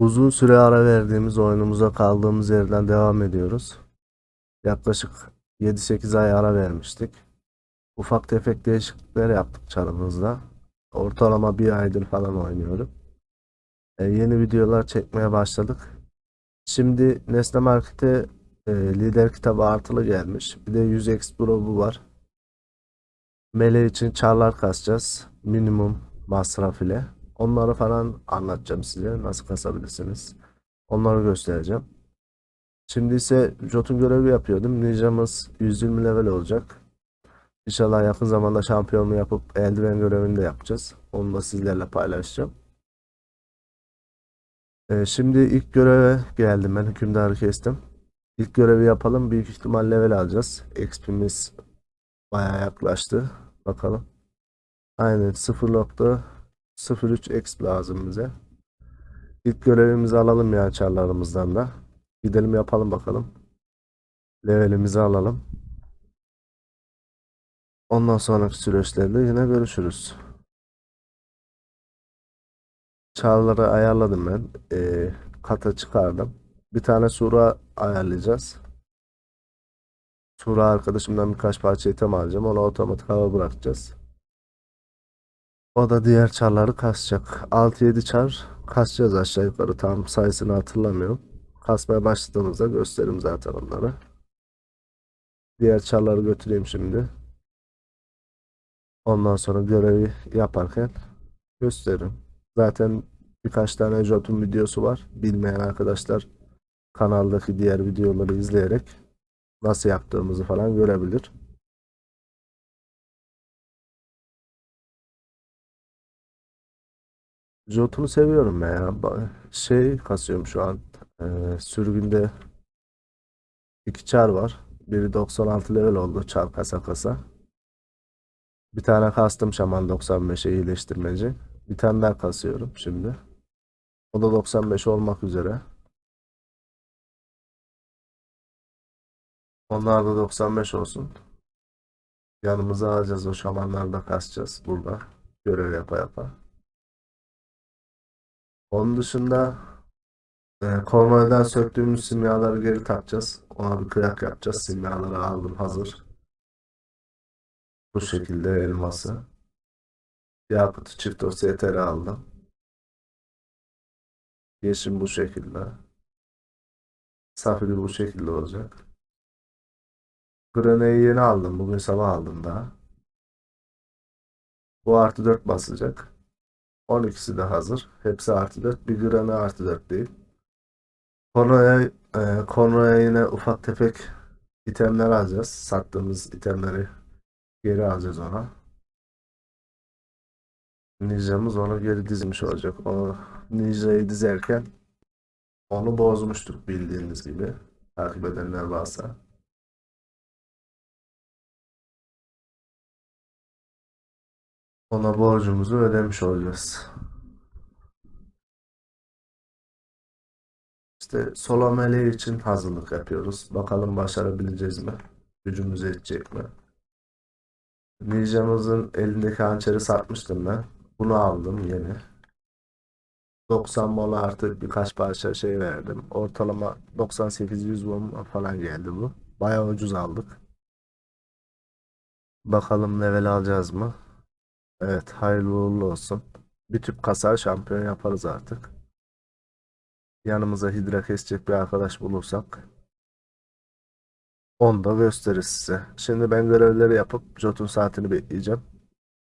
Uzun süre ara verdiğimiz oyunumuza kaldığımız yerden devam ediyoruz. Yaklaşık 7-8 ay ara vermiştik. Ufak tefek değişiklikler yaptık çarımızda. Ortalama bir aydır falan oynuyorum. E, yeni videolar çekmeye başladık. Şimdi Nesne Market'e e, lider kitabı artılı gelmiş. Bir de 100 X bu var. Mele için çarlar kasacağız. Minimum masraf ile. Onları falan anlatacağım size. Nasıl kasabilirsiniz. Onları göstereceğim. Şimdi ise Jotun görevi yapıyordum. Ninja'mız 120 level olacak. İnşallah yakın zamanda şampiyonluğu yapıp eldiven görevini de yapacağız. Onu da sizlerle paylaşacağım. Ee, şimdi ilk göreve geldim. Ben hükümdarı kestim. İlk görevi yapalım. Büyük ihtimal level alacağız. XP'miz bayağı yaklaştı. Bakalım. Aynen 0.03 exp lazım bize. İlk görevimizi alalım ya çarlarımızdan da. Gidelim yapalım bakalım. Levelimizi alalım. Ondan sonraki süreçlerde yine görüşürüz. Çarları ayarladım ben. Ee, kata çıkardım. Bir tane sura ayarlayacağız. Sura arkadaşımdan birkaç parça item alacağım. Onu otomatik hava bırakacağız. O da diğer çarları kasacak. 6-7 çar kasacağız aşağı yukarı. Tam sayısını hatırlamıyorum. Kasmaya başladığımızda gösteririm zaten onları. Diğer çarları götüreyim şimdi. Ondan sonra görevi yaparken gösteririm. Zaten birkaç tane Jotun videosu var. Bilmeyen arkadaşlar kanaldaki diğer videoları izleyerek nasıl yaptığımızı falan görebilir. Jotun'u seviyorum ya. Şey kasıyorum şu an. Ee, sürgünde iki çar var. Biri 96 level oldu çar kasa kasa. Bir tane kastım şaman 95'e iyileştirmeci. Bir tane daha kasıyorum şimdi. O da 95 olmak üzere. Onlar da 95 olsun. Yanımıza alacağız o şamanları da kasacağız burada. Görev yapa yapa. Onun dışında e, konvoydan söktüğümüz simyaları geri takacağız. Ona bir kıyak yapacağız. Simyaları aldım hazır. Bu şekilde elması. Yakut'u çift o STR aldım. Yeşim bu şekilde. Safiri bu şekilde olacak. Grene'yi yeni aldım. Bugün sabah aldım daha. Bu artı 4 basacak. 12'si de hazır. Hepsi artı 4. Bir Grene artı 4 değil. Konroya, e, Konroya yine ufak tefek itemler alacağız. Sattığımız itemleri geri alacağız ona. Ninja'mız onu geri dizmiş olacak. O Ninja'yı dizerken onu bozmuştuk bildiğiniz gibi. Takip edenler varsa. Ona borcumuzu ödemiş olacağız. İşte solo meleği için hazırlık yapıyoruz. Bakalım başarabileceğiz mi? Gücümüz yetecek mi? Ninja'mızın elindeki hançeri satmıştım ben. Bunu aldım yeni. 90 mol artı birkaç parça şey verdim. Ortalama 98-100 won falan geldi bu. Bayağı ucuz aldık. Bakalım level alacağız mı? Evet, hayırlı uğurlu olsun. Bir tüp kasar şampiyon yaparız artık. Yanımıza hidra kesecek bir arkadaş bulursak onu da gösterir size. Şimdi ben görevleri yapıp Jotun saatini bekleyeceğim.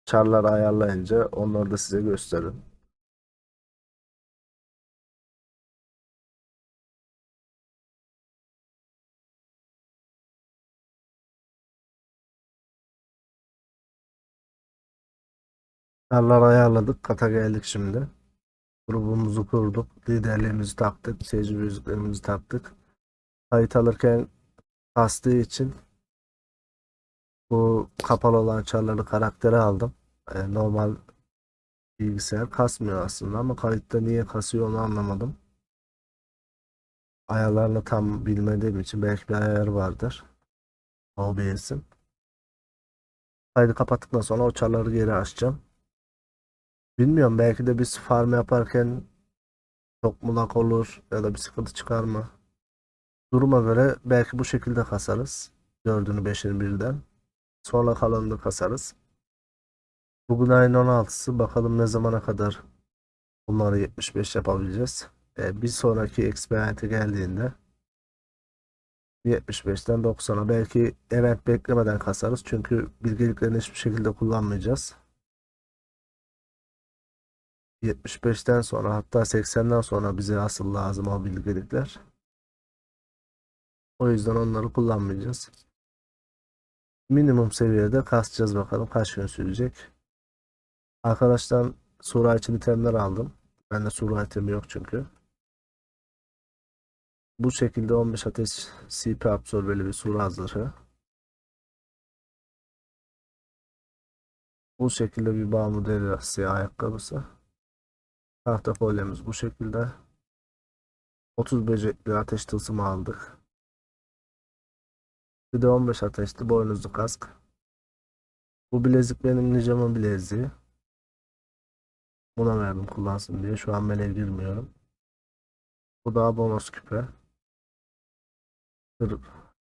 Çarları ayarlayınca onları da size gösteririm. Çarları ayarladık. Kata geldik şimdi. Grubumuzu kurduk. Liderliğimizi taktık. Seyirci müziklerimizi taktık. Kayıt alırken kastığı için bu kapalı olan çarları karaktere aldım. E, normal bilgisayar kasmıyor aslında ama kayıtta niye kasıyor onu anlamadım. Ayarlarını tam bilmediğim için belki bir ayar vardır. OBS'in. Kaydı kapattıktan sonra o çarları geri açacağım. Bilmiyorum belki de biz farm yaparken Çok mu lag olur ya da bir sıkıntı çıkar mı? Duruma göre belki bu şekilde kasarız. Dördünü beşini birden. Sonra kalanını kasarız. Bugün ayın 16'sı. Bakalım ne zamana kadar bunları 75 yapabileceğiz. Ee, bir sonraki experiment'e geldiğinde 75'ten 90'a belki event beklemeden kasarız. Çünkü bilgeliklerini hiçbir şekilde kullanmayacağız. 75'ten sonra hatta 80'den sonra bize asıl lazım o bilgelikler. O yüzden onları kullanmayacağız. Minimum seviyede kasacağız bakalım kaç gün sürecek. Arkadaşlar sura için itemler aldım. Bende sura itemi yok çünkü. Bu şekilde 15 ateş CP absorbeli bir sura zırhı. Bu şekilde bir bağımlı derisi ayakkabısı. Tahta kolyemiz bu şekilde. 30 böcekli ateş tılsımı aldık. Bir de 15 ateşli boynuzlu kask. Bu bilezik benim nicamın bileziği. Buna verdim kullansın diye. Şu an meleğe girmiyorum. Bu da bonus küpe.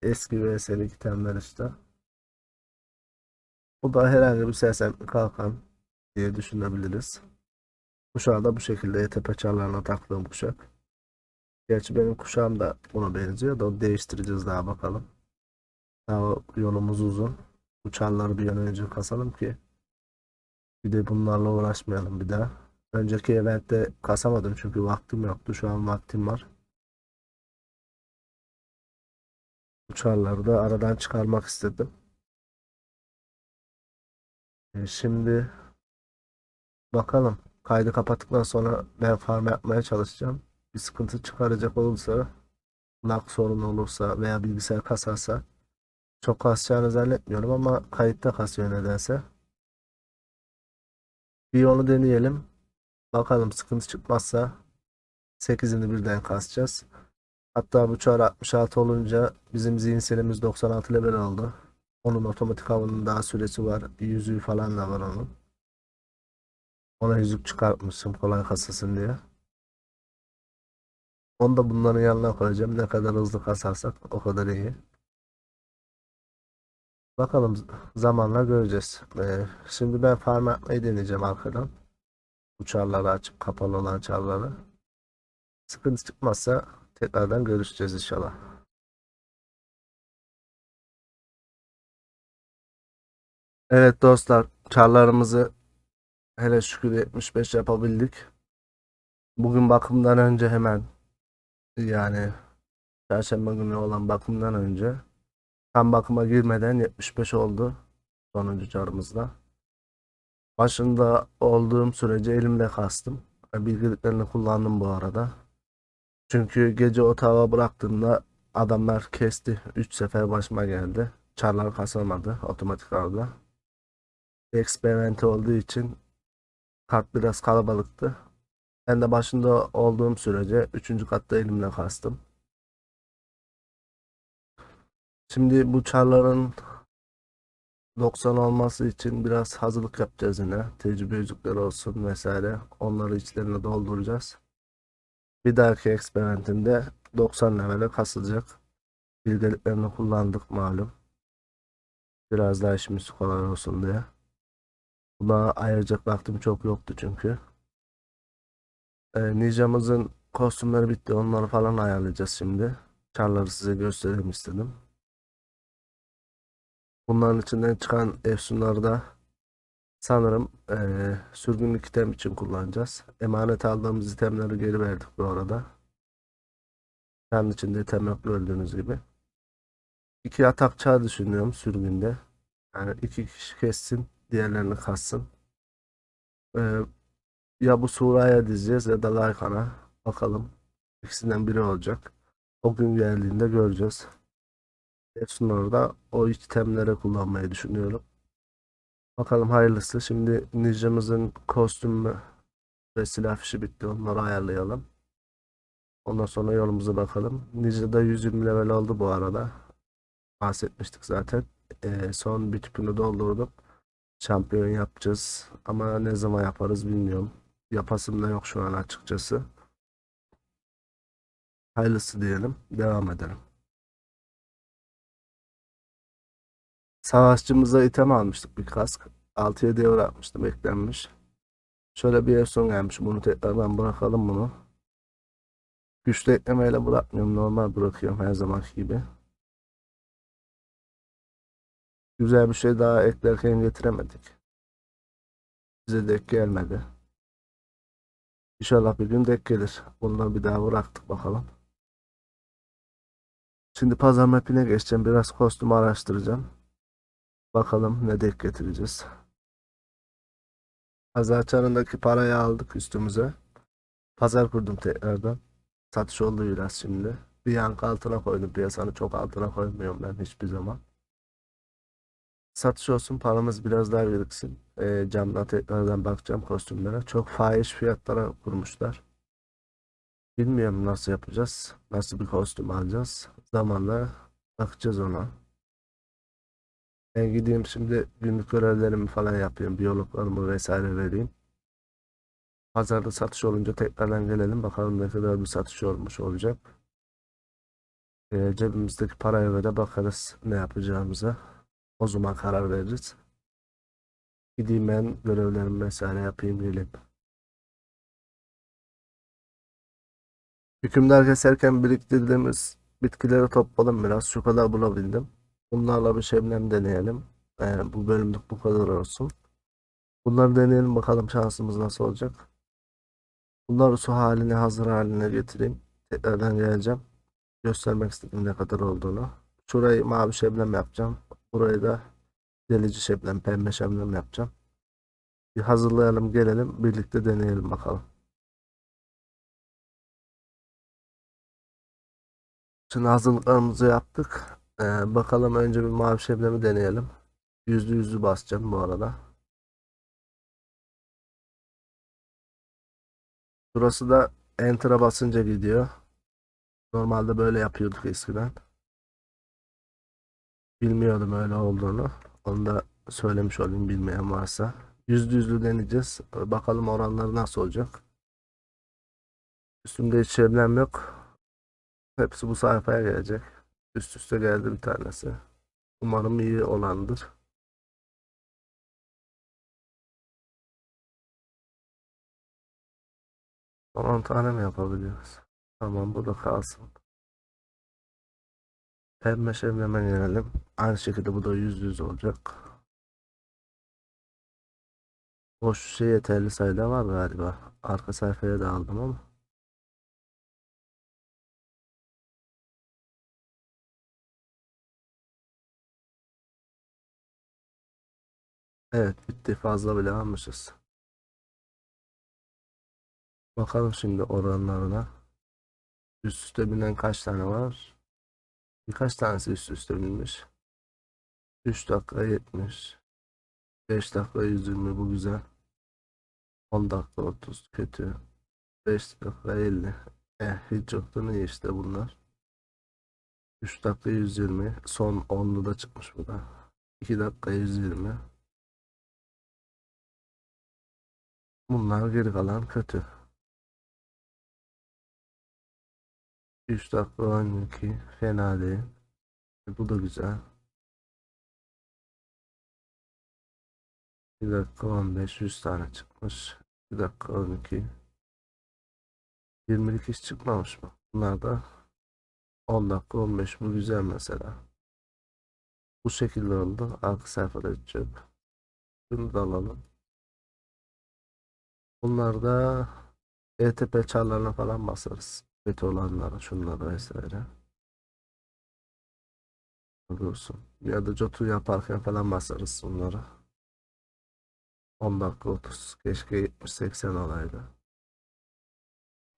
Eski ve eski itemler işte. Bu da herhangi bir sersem kalkan diye düşünebiliriz. Kuşağı da bu şekilde ETP çarlarına taktığım kuşak. Gerçi benim kuşağım da buna benziyor da onu değiştireceğiz daha bakalım. Daha yolumuz uzun. Bu çarları bir an önce kasalım ki bir de bunlarla uğraşmayalım bir daha. Önceki eventte kasamadım çünkü vaktim yoktu. Şu an vaktim var. Bu çarları da aradan çıkarmak istedim. E, şimdi bakalım. Kaydı kapattıktan sonra ben farm yapmaya çalışacağım. Bir sıkıntı çıkaracak olursa, lag sorunu olursa veya bilgisayar kasarsa çok kasacağını zannetmiyorum ama kayıtta kasıyor nedense. Bir onu deneyelim. Bakalım sıkıntı çıkmazsa 8'ini birden kasacağız. Hatta bu çağrı 66 olunca bizim zihinselimiz 96 level oldu. Onun otomatik avının daha süresi var. Yüzüğü falan da var onun. Ona yüzük çıkartmışım kolay kasasın diye. Onu da bunların yanına koyacağım. Ne kadar hızlı kasarsak o kadar iyi. Bakalım zamanla göreceğiz. Ee, şimdi ben farm yapmayı deneyeceğim arkadan. Bu çarları açıp kapalı olan çarları. Sıkıntı çıkmazsa tekrardan görüşeceğiz inşallah. Evet dostlar, çarlarımızı hele şükür 75 yapabildik. Bugün bakımdan önce hemen yani Perşembe günü olan bakımdan önce tam bakıma girmeden 75 oldu sonuncu çarımızda. Başında olduğum sürece elimle kastım. Bilgiliklerini kullandım bu arada. Çünkü gece otağa bıraktığımda adamlar kesti. 3 sefer başıma geldi. Çarlar kasamadı otomatik avda. Eksperimenti olduğu için kart biraz kalabalıktı. Ben de başında olduğum sürece 3. katta elimle kastım. Şimdi bu çarların 90 olması için biraz hazırlık yapacağız yine. Tecrübe yüzükleri olsun vesaire. Onları içlerine dolduracağız. Bir dahaki eksperimentinde 90 levele kasılacak. Bilgeliklerini kullandık malum. Biraz daha işimiz kolay olsun diye. Buna ayıracak vaktim çok yoktu çünkü. Ee, Ninja'mızın kostümleri bitti. Onları falan ayarlayacağız şimdi. Çarları size göstereyim istedim. Bunların içinden çıkan efsunları da sanırım eee sürgünlük item için kullanacağız. Emanet aldığımız itemleri geri verdik bu arada. Kendi içinde item yok gördüğünüz gibi. İki atak çağ düşünüyorum sürgünde. Yani iki kişi kessin, diğerlerini kassın. Eee, ya bu Sura'ya dizeceğiz ya da Lycan'a. Bakalım. İkisinden biri olacak. O gün geldiğinde göreceğiz. Efsunları da o itemlere kullanmayı düşünüyorum. Bakalım hayırlısı. Şimdi Ninja'mızın kostümü ve silah fişi bitti. Onları ayarlayalım. Ondan sonra yolumuza bakalım. Ninja'da 120 level oldu bu arada. Bahsetmiştik zaten. Ee, son bir tüpünü doldurdum. Şampiyon yapacağız. Ama ne zaman yaparız bilmiyorum. Yapasım da yok şu an açıkçası. Hayırlısı diyelim. Devam edelim. Savaşçımıza item almıştık bir kask. 6'ya devre atmıştım eklenmiş. Şöyle bir son gelmiş. Bunu tekrardan bırakalım bunu. Güçlü eklemeyle bırakmıyorum. Normal bırakıyorum her zamanki gibi. Güzel bir şey daha eklerken getiremedik. Bize denk gelmedi. İnşallah bir gün denk gelir. Bundan bir daha bıraktık bakalım. Şimdi pazar mapine geçeceğim. Biraz kostüm araştıracağım. Bakalım ne denk getireceğiz. Pazar çarındaki parayı aldık üstümüze. Pazar kurdum tekrardan. Satış oldu biraz şimdi. Bir yankı altına koydum. Piyasanın çok altına koymuyorum ben hiçbir zaman. Satış olsun paramız biraz daha biriksin. Ee, camdan tekrardan bakacağım kostümlere. Çok fahiş fiyatlara kurmuşlar. Bilmiyorum nasıl yapacağız. Nasıl bir kostüm alacağız. Zamanla bakacağız ona. Ben gideyim şimdi günlük görevlerimi falan yapayım. Biyologlarımı vesaire vereyim. Pazarda satış olunca tekrardan gelelim. Bakalım ne kadar bir satış olmuş olacak. Ee, cebimizdeki paraya göre bakarız ne yapacağımıza. O zaman karar veririz. Gideyim ben görevlerimi vesaire yapayım geleyim. Hükümdar keserken biriktirdiğimiz bitkileri topladım biraz. Şu kadar bulabildim. Bunlarla bir şebnem deneyelim. Ee, bu bölümlük bu kadar olsun. Bunları deneyelim bakalım şansımız nasıl olacak. Bunları su haline hazır haline getireyim. Tekrardan geleceğim. Göstermek istedim ne kadar olduğunu. Şurayı mavi şebnem yapacağım. Burayı da delici şebnem, pembe şebnem yapacağım. Bir hazırlayalım gelelim birlikte deneyelim bakalım. Şimdi hazırlıklarımızı yaptık. Ee, bakalım önce bir mavi şebnemi deneyelim. Yüzlü yüzlü basacağım bu arada. Burası da Enter'a basınca gidiyor. Normalde böyle yapıyorduk eskiden. Bilmiyordum öyle olduğunu. Onu da söylemiş olayım bilmeyen varsa. Yüzlü yüzlü deneyeceğiz. Bakalım oranları nasıl olacak. Üstümde hiç şebnem yok. Hepsi bu sayfaya gelecek. Üst üste geldi bir tanesi. Umarım iyi olandır. On tane mi yapabiliyoruz? Tamam bu da kalsın. Pembe şebneme gelelim. Aynı şekilde bu da yüz yüz olacak. Boş şey yeterli sayıda var galiba. Arka sayfaya da aldım ama. Evet bitti fazla bile almışız. Bakalım şimdi oranlarına. Üst üste binen kaç tane var? Birkaç tanesi üst üste binmiş. 3 dakika 70. 5 dakika 120 bu güzel. 10 dakika 30 kötü. 5 dakika 50. Eh hiç yoktan iyi işte bunlar. 3 dakika 120. Son 10'lu da çıkmış bu da. 2 dakika 120. Bunlar geri kalan kötü. 3 dakika 12 fena değil. Bu da güzel. 1 dakika 15 100 tane çıkmış. 1 dakika 12 20'lik hiç çıkmamış mı? Bunlar da 10 dakika 15 bu güzel mesela. Bu şekilde oldu. Arka sayfada edeceğim. Bunu da alalım. Bunlar da ETP çarlarına falan basarız. Kötü olanlara, şunlara vesaire. Dursun. Ya da cotu yaparken falan basarız bunları. 10 dakika 30. Keşke 70-80 olaydı.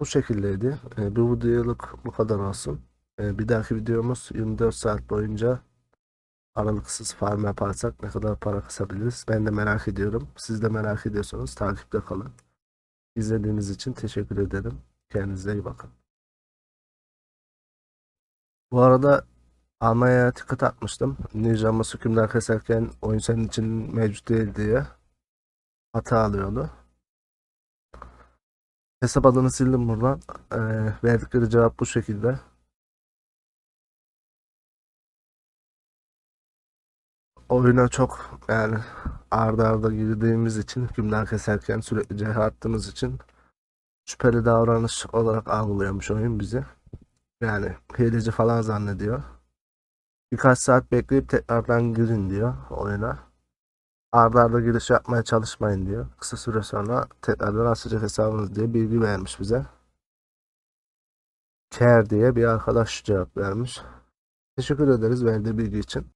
Bu şekildeydi. Ee, bu videoluk bu kadar olsun. Ee, bir dahaki videomuz 24 saat boyunca aralıksız farm yaparsak ne kadar para kısabiliriz? Ben de merak ediyorum. Siz de merak ediyorsanız takipte kalın. İzlediğiniz için teşekkür ederim. Kendinize iyi bakın. Bu arada Almanya'ya ticket atmıştım. Ninja'mı hükümdar keserken oyun senin için mevcut değil diye hata alıyordu. Hesap adını sildim buradan. Ee, verdikleri cevap bu şekilde. Oyuna çok yani arda arda girdiğimiz için hükümler keserken sürekli CH attığımız için şüpheli davranış olarak algılıyormuş oyun bizi. Yani hileci falan zannediyor. Birkaç saat bekleyip tekrardan girin diyor oyuna. Arda arda giriş yapmaya çalışmayın diyor. Kısa süre sonra tekrardan açacak hesabınız diye bilgi vermiş bize. Care diye bir arkadaş cevap vermiş. Teşekkür ederiz verdiği bilgi için.